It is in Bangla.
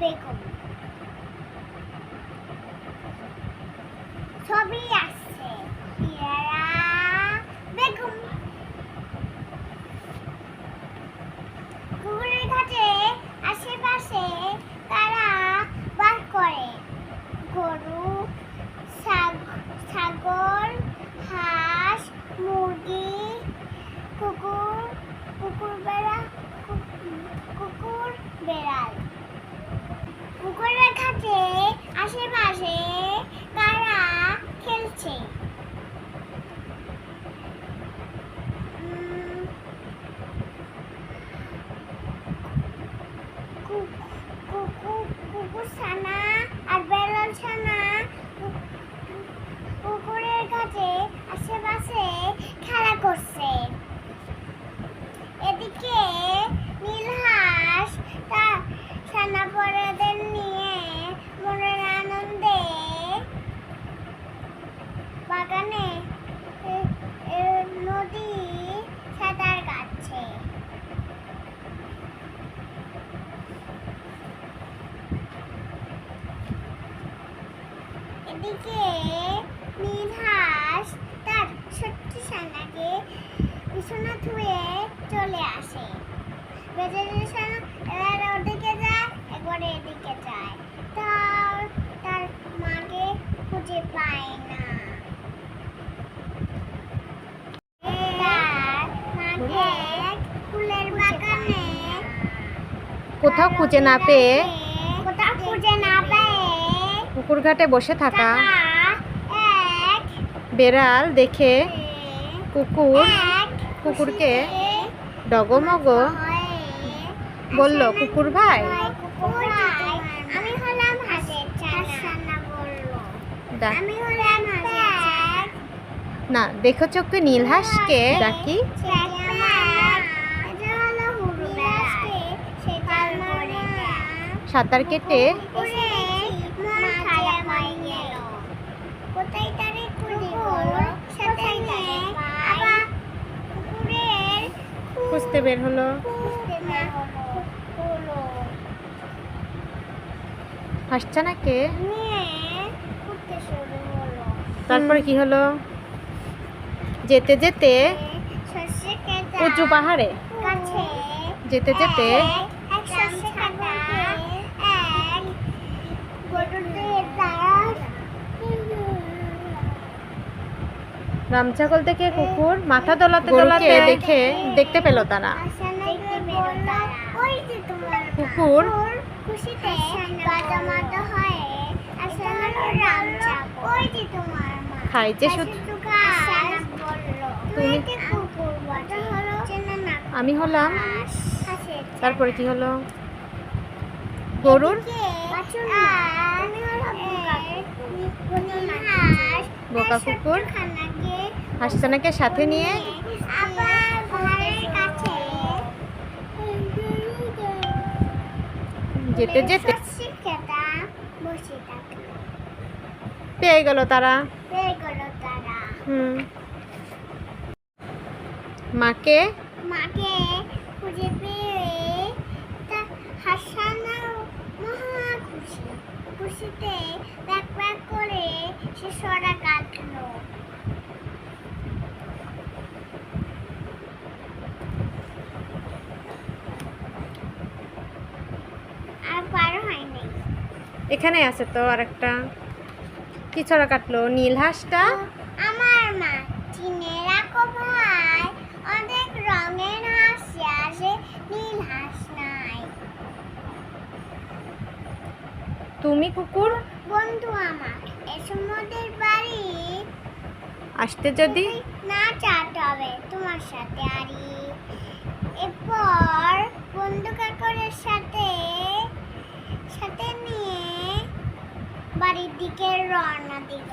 বেগম ছবি পিয়ারা বেগম পুকুরের ঘাটে আশেপাশে তারা বাস করে। গরু, ছাগ- ছাগল, হাঁস, মুরগি, কুকুর কুকুর বেড়া কুকুর বেড়াল পুকুরের ঘাটে আশেপাশে তারা খেলছে উম, কু- কুকুর কুকুর ছানা আর বেড়াল ছানা কু- পুকুরের কাছে আশেপাশে খেলা করছে এদিকে নীলহাঁস তার ছানাপড়াদের নিয়ে মনের আনন্দে বাগানে এ, এ, নদী সাঁতার কাটছে এদিকে তার চলে আসে। এবার ওদিকে যায়, একবার এদিকে যায়। তার তার মাকে খুঁজে পায় না। কোথাও খুঁজে না পেয়ে পুকুর ঘাটে বসে থাকা বেড়াল দেখে কুকুর কুকুরকে ডগমগ বলল কুকুর ভাই। না দেখো চোখে নীলহাঁসকে ডাকি। সাঁতার কেটে কুকুরের মন খারাপ হয়ে গেল কোথায় তারে কুকুর সাথে নিয়ে আবার কুকুরের খুঁজতে বের হলো? হাসছে না হলো তারপরে কি হলো? যেতে যেতে উঁচু পাহাড়ে? যেতে যেতে রামছাগল থেকে কুকুর মাথা দোলাতে দোলাতে দেখে দেখতে পেল তারা। কুকুর খাই যে আমি হলাম। তারপরে কি হলো? গরুর? বোকা কুকুর। হাঁসছানাকে সাথে নিয়ে যেতে যেতে পেয়ে গেল তারা। মাকে মাকে খুঁজে পেয়ে হাসানা মহা খুশি। খুশিতে ব্যাক ব্যাক করে সে সরা কাটলো আর পার হয়নি এখানে আছে তো আরেকটা। কি ছড়া কাটলো নীল হাঁসটা? আমার মা চিনে রাখো ভাই অনেক রঙের হাসি আসে নীল হাঁস নাই। তুমি কুকুর? বন্ধু আমার এসো মোদের বাড়ি। আসতে যদি? না চাট হবে তোমার সাথে আরি। এরপর বন্ধু কাকরের সাথে সাথে বাড়ির দিকে রওনা দিল।